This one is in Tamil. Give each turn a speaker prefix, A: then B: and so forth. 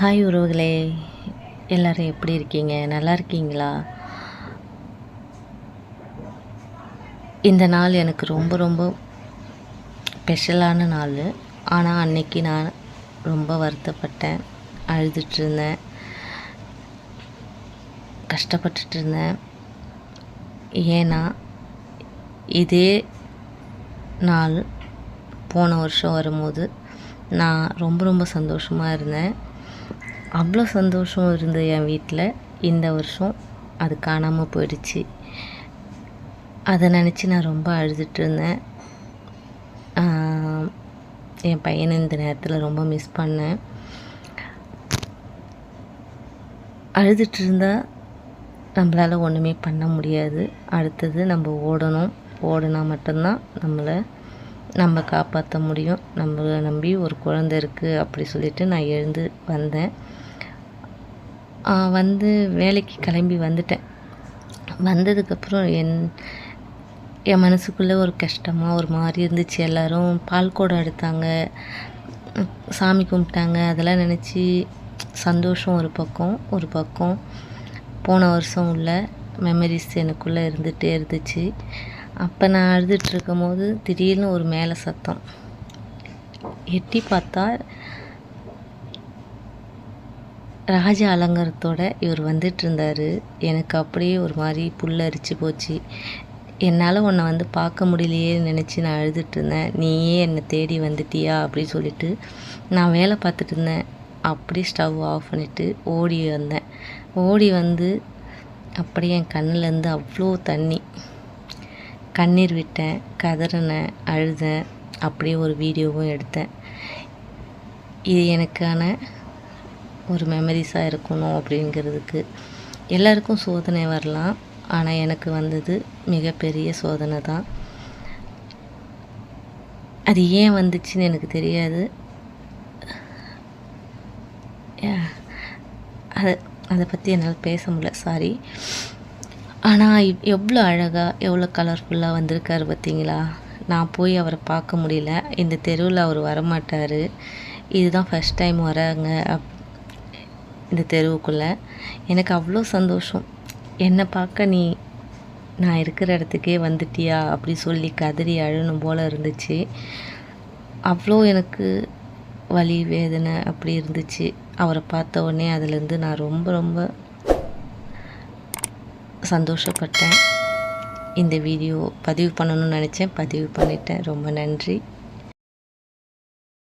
A: ஹாய் உறவுகளே எல்லோரும் எப்படி இருக்கீங்க நல்லா இருக்கீங்களா இந்த நாள் எனக்கு ரொம்ப ரொம்ப ஸ்பெஷலான நாள் ஆனால் அன்னைக்கு நான் ரொம்ப வருத்தப்பட்டேன் அழுதுட்டுருந்தேன் கஷ்டப்பட்டுட்டு இருந்தேன் ஏன்னா இதே நாள் போன வருஷம் வரும்போது நான் ரொம்ப ரொம்ப சந்தோஷமாக இருந்தேன் அவ்வளோ சந்தோஷம் இருந்தது என் வீட்டில் இந்த வருஷம் அது காணாமல் போயிடுச்சு அதை நினச்சி நான் ரொம்ப அழுதுட்டு இருந்தேன் என் பையனை இந்த நேரத்தில் ரொம்ப மிஸ் பண்ணேன் அழுதுட்டு இருந்தால் நம்மளால் ஒன்றுமே பண்ண முடியாது அடுத்தது நம்ம ஓடணும் ஓடினா மட்டும்தான் நம்மளை நம்ம காப்பாற்ற முடியும் நம்மளை நம்பி ஒரு குழந்தை இருக்குது அப்படி சொல்லிட்டு நான் எழுந்து வந்தேன் வந்து வேலைக்கு கிளம்பி வந்துட்டேன் வந்ததுக்கப்புறம் என் என் மனசுக்குள்ளே ஒரு கஷ்டமாக ஒரு மாதிரி இருந்துச்சு எல்லோரும் பால் கூடம் எடுத்தாங்க சாமி கும்பிட்டாங்க அதெல்லாம் நினச்சி சந்தோஷம் ஒரு பக்கம் ஒரு பக்கம் போன வருஷம் உள்ள மெமரிஸ் எனக்குள்ளே இருந்துகிட்டே இருந்துச்சு அப்போ நான் அழுதுட்டு போது திடீர்னு ஒரு மேலே சத்தம் எட்டி பார்த்தா ராஜ அலங்காரத்தோடு இவர் வந்துட்டு இருந்தார் எனக்கு அப்படியே ஒரு மாதிரி புல் அரிச்சு போச்சு என்னால் உன்னை வந்து பார்க்க முடியலையே நினச்சி நான் அழுதுட்டு இருந்தேன் நீயே என்னை தேடி வந்துட்டியா அப்படின்னு சொல்லிட்டு நான் வேலை பார்த்துட்டு இருந்தேன் அப்படி ஸ்டவ் ஆஃப் பண்ணிவிட்டு ஓடி வந்தேன் ஓடி வந்து அப்படியே என் கண்ணிலேருந்து அவ்வளோ தண்ணி கண்ணீர் விட்டேன் கதறினேன் அழுதேன் அப்படியே ஒரு வீடியோவும் எடுத்தேன் இது எனக்கான ஒரு மெமரிஸாக இருக்கணும் அப்படிங்கிறதுக்கு எல்லாருக்கும் சோதனை வரலாம் ஆனால் எனக்கு வந்தது மிகப்பெரிய சோதனை தான் அது ஏன் வந்துச்சுன்னு எனக்கு தெரியாது அதை அதை பற்றி என்னால் பேச முடியல சாரி ஆனால் எவ்வளோ அழகாக எவ்வளோ கலர்ஃபுல்லாக வந்திருக்காரு பார்த்தீங்களா நான் போய் அவரை பார்க்க முடியல இந்த தெருவில் அவர் வரமாட்டார் இதுதான் ஃபஸ்ட் டைம் வராங்க அப் இந்த தெருவுக்குள்ளே எனக்கு அவ்வளோ சந்தோஷம் என்னை பார்க்க நீ நான் இருக்கிற இடத்துக்கே வந்துட்டியா அப்படி சொல்லி கதறி அழுணும் போல் இருந்துச்சு அவ்வளோ எனக்கு வலி வேதனை அப்படி இருந்துச்சு அவரை பார்த்த உடனே அதுலேருந்து நான் ரொம்ப ரொம்ப சந்தோஷப்பட்டேன் இந்த வீடியோ பதிவு பண்ணணும்னு நினச்சேன் பதிவு பண்ணிட்டேன் ரொம்ப நன்றி